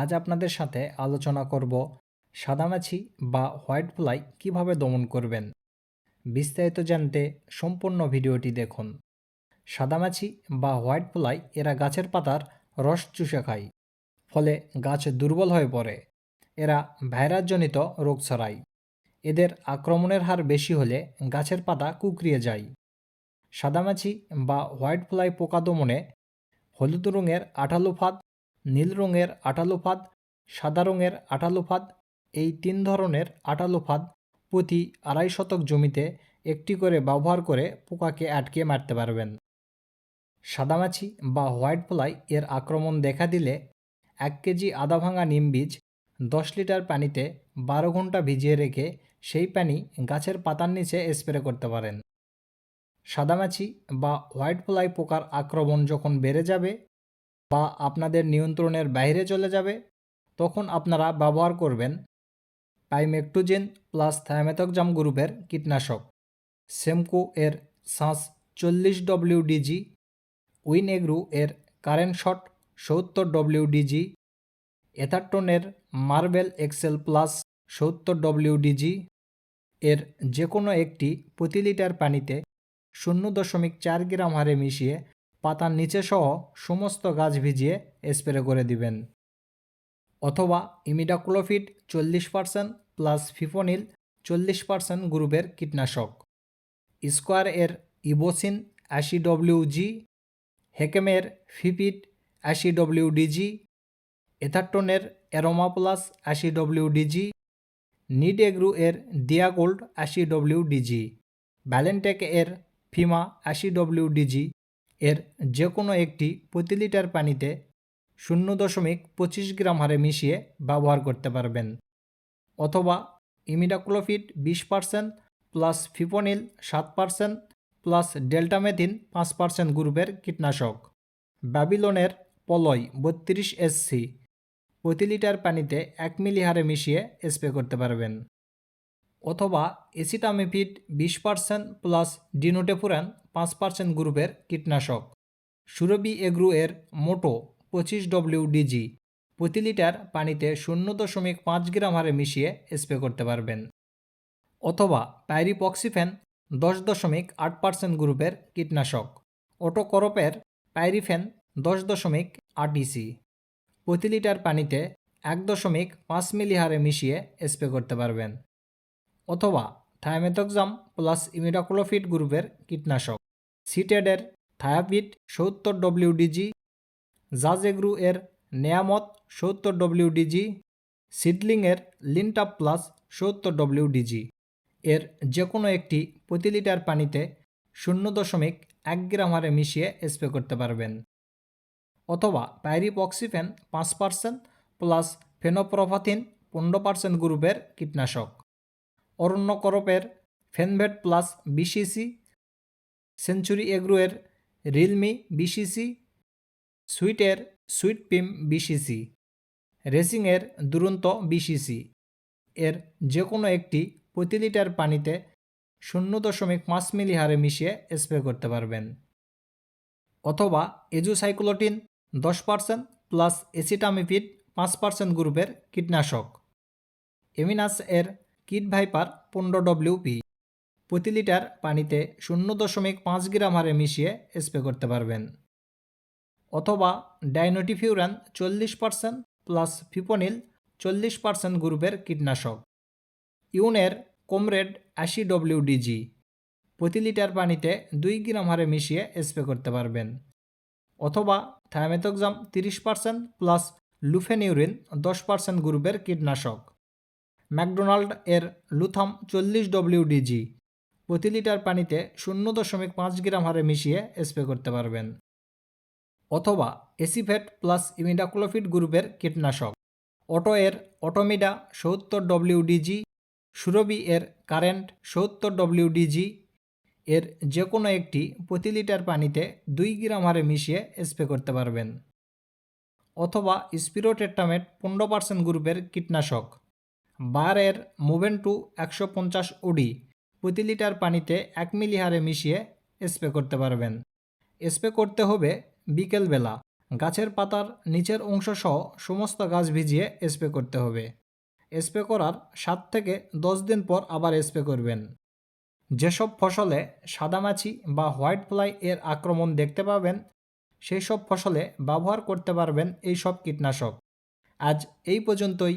আজ আপনাদের সাথে আলোচনা করব সাদামাছি বা হোয়াইট ফ্লাই কীভাবে দমন করবেন। বিস্তারিত জানতে সম্পূর্ণ ভিডিওটি দেখুন। সাদামাছি বা হোয়াইট ফ্লাই এরা গাছের পাতার রস চুষে খায়, ফলে গাছ দুর্বল হয়ে পড়ে। এরা ভাইরাসজনিত রোগ ছড়ায়। এদের আক্রমণের হার বেশি হলে গাছের পাতা কুকরিয়ে যায়। সাদামাছি বা হোয়াইট ফ্লাই পোকা দমনে হলুদ রঙের আঠালো ফাঁদ নীল রঙের আঠালো ফাঁদ, সাদা রঙের আঠালো ফাঁদ, এই তিন ধরনের আঠালো ফাঁদ প্রতি আড়াই শতক জমিতে একটি করে ব্যবহার করে পোকাকে আটকে মারতে পারবেন। সাদামাছি বা হোয়াইট ফ্লাই এর আক্রমণ দেখা দিলে এক কেজি আদা ভাঙা নিম বীজ দশ লিটার পানিতে বারো ঘণ্টা ভিজিয়ে রেখে সেই পানি গাছের পাতার নিচে স্প্রে করতে পারেন। সাদামাছি বা হোয়াইট ফ্লাই পোকার আক্রমণ যখন বেড়ে যাবে বা আপনাদের নিয়ন্ত্রণের বাইরে চলে যাবে, তখন আপনারা ব্যবহার করবেন পাইমেকটোজেন প্লাস থায়ামেথকজাম গ্রুপের কীটনাশক। সেমকো এর শ্বাস চল্লিশ ডব্লিউডিজি, উইনেগ্রু এর কারেন্ট শট সত্তর ডব্লিউডিজি, এথারটনের মার্বেল এক্সেল প্লাস সত্তর ডব্লিউডিজি এর যে কোনো একটি প্রতি লিটার পানিতে শূন্য দশমিক চার গ্রাম হারে মিশিয়ে পাতার নিচে সহ সমস্ত গাছ ভিজিয়ে স্প্রে করে দিবেন। অথবা ইমিডাক্লোফিড চল্লিশ পার্সেন্ট প্লাস ফিফোনিল চল্লিশ পার্সেন্ট গ্রুপের কীটনাশক। স্কোয়ার এর ইবোসিন আশি ডব্লিউজি হেকেমের ফিপিড আশি ডব্লিউডিজি এথারটনের অ্যারোমা প্লাস ডব্লিউডিজি নিড এগ্রু এর দিয়াগোল্ড আশি ডব্লিউডিজি ভ্যালেন্টেক এর ফিমা আশি ডব্লিউডিজি এর যে কোনো একটি প্রতি লিটার পানিতে শূন্য দশমিক পঁচিশ গ্রাম হারে মিশিয়ে ব্যবহার করতে পারবেন অথবা ইমিডাক্লোফিড বিশ পার্সেন্ট প্লাস ফিপোনিল সাত পার্সেন্ট প্লাস ডেল্টামেথিন পাঁচ পার্সেন্ট গ্রুপের কীটনাশক। ব্যাবিলনের পলয় বত্রিশ এসসি প্রতি লিটার পানিতে এক মিলি হারে মিশিয়ে স্প্রে করতে পারবেন। অথবা এসিটামিফিড বিশ পার্সেন্ট প্লাস ডিনোটেফুরান পাঁচ পার্সেন্ট গ্রুপের কীটনাশক। সুরবি এগ্রু এর মোটো পঁচিশ ডব্লিউ ডিজি প্রতি লিটার পানিতে শূন্য দশমিক পাঁচ গ্রাম হারে মিশিয়ে স্প্রে করতে পারবেন। অথবা পাইরিপক্সিফেন দশ দশমিক আট পার্সেন্ট গ্রুপের কীটনাশক। অটোকরপের পাইরিফেন দশ দশমিক আট ইসি প্রতি লিটার পানিতে এক দশমিক পাঁচ মিলি হারে মিশিয়ে স্প্রে করতে পারবেন। অথবা থায়ামেথক্সাম প্লাস ইমিডাক্লোফিড গ্রুপের কীটনাশক। সিটেডের থায়াপিড সত্তর ডব্লিউডিজি জাজেগ্রু এর নেয়ামত সত্তর ডব্লিউডিজি সিডলিংয়ের লিনটাপ প্লাস সত্তর ডব্লিউডিজি এর যে কোনো একটি প্রতি লিটার পানিতে শূন্য দশমিক এক গ্রাম হারে মিশিয়ে স্প্রে করতে পারবেন। অথবা পাইরিপক্সিফেন পাঁচ পার্সেন্ট প্লাস ফেনোপ্রোফাথিন পনেরো পার্সেন্ট গ্রুপের কীটনাশক। অরণ্য করপের ফেনভেট প্লাস বিসিসি, সেঞ্চুরি এগ্রোয়ের রিলমি বিসিসি, সুইটের সুইট পিম বিসিসি, রেসিংয়ের দুরন্ত বিসিসি। এর যে কোনো একটি প্রতি লিটার পানিতে শূন্য দশমিক পাঁচ মিলি হারে মিশিয়ে স্প্রে করতে পারবেন। অথবা এজুসাইক্লোটিন দশ পার্সেন্ট প্লাস এসিটামিফিড পাঁচ পার্সেন্ট গ্রুপের কীটনাশক। এমিনাস এর কিট ভাইপার পনেরো ডব্লিউপি প্রতি লিটার পানিতে শূন্য দশমিক পাঁচ গ্রাম হারে মিশিয়ে স্প্রে করতে পারবেন। অথবা ডাইনোটিফিউরান চল্লিশ পার্সেন্ট প্লাস ফিপোনিল চল্লিশ পার্সেন্ট গ্রুপের কীটনাশক। ইউনের কোমরেড আশি ডব্লিউডিজি প্রতি লিটার পানিতে দুই গ্রাম হারে মিশিয়ে স্প্রে করতে পারবেন। অথবা থায়ামেথক্সাম তিরিশ পার্সেন্ট প্লাস লুফেনিউরিন দশ পার্সেন্ট গ্রুপের কীটনাশক। ম্যাকডোনাল্ড এর লুথাম চল্লিশ ডব্লিউডিজি প্রতি লিটার পানিতে শূন্য দশমিক পাঁচ গ্রাম হারে মিশিয়ে স্প্রে করতে পারবেন। অথবা এসিফেট প্লাস ইমিডাক্লোফিড গ্রুপের কীটনাশক। অটো এর অটোমিডা সত্তর ডব্লিউডিজি সুরবি এর কারেন্ট সত্তর ডব্লিউডিজি এর যে কোনো একটি প্রতি লিটার পানিতে দুই গ্রাম হারে মিশিয়ে স্প্রে করতে পারবেন। অথবা স্পিরোটেট্টামেট পনেরো পার্সেন্ট গ্রুপের কীটনাশক। বারের মুভেন্টু একশো পঞ্চাশ উডি প্রতি লিটার পানিতে এক মিলি হারে মিশিয়ে স্প্রে করতে পারবেন। স্প্রে করতে হবে বিকেলবেলা গাছের পাতার নিচের অংশ সহ সমস্ত গাছ ভিজিয়ে স্প্রে করতে হবে। স্প্রে করার সাত থেকে দশ দিন পর আবার স্প্রে করবেন। যেসব ফসলে সাদামাছি বা হোয়াইট ফ্লাই এর আক্রমণ দেখতে পাবেন সেই সব ফসলে ব্যবহার করতে পারবেন এই সব কীটনাশক। আজ এই পর্যন্তই।